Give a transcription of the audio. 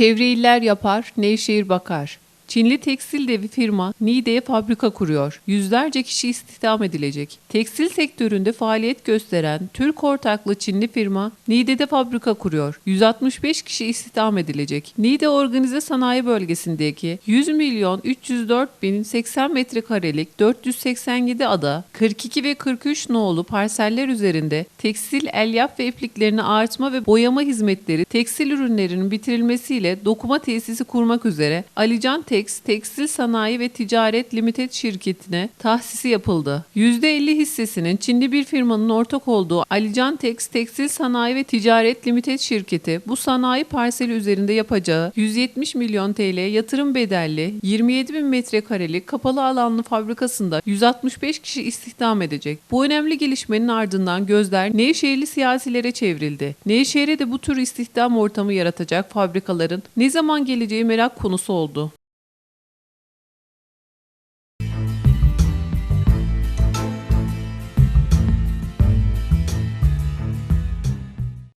Çevre iller yapar, Nevşehir bakar. Çinli tekstil devi firma Niğde'ye fabrika kuruyor. Yüzlerce kişi istihdam edilecek. Tekstil sektöründe faaliyet gösteren Türk ortaklı Çinli firma Niğde'de fabrika kuruyor. 165 kişi istihdam edilecek. Niğde Organize Sanayi Bölgesi'ndeki 100 milyon 304 bin 80 metrekarelik 487 ada, 42 ve 43 nolu parseller üzerinde tekstil, elyaf ve ipliklerini artma ve boyama hizmetleri, tekstil ürünlerinin bitirilmesiyle dokuma tesisi kurmak üzere Alican Tex Tekstil Sanayi ve Ticaret Limited şirketine tahsisi yapıldı. %50 hissesinin Çinli bir firmanın ortak olduğu Alican Tex Tekstil Sanayi ve Ticaret Limited şirketi bu sanayi parseli üzerinde yapacağı 170 milyon TL yatırım bedelli 27 bin metrekarelik kapalı alanlı fabrikasında 165 kişi istihdam edecek. Bu önemli gelişmenin ardından gözler Nevşehirli siyasilere çevrildi. Nevşehir'e de bu tür istihdam ortamı yaratacak fabrikaların ne zaman geleceği merak konusu oldu.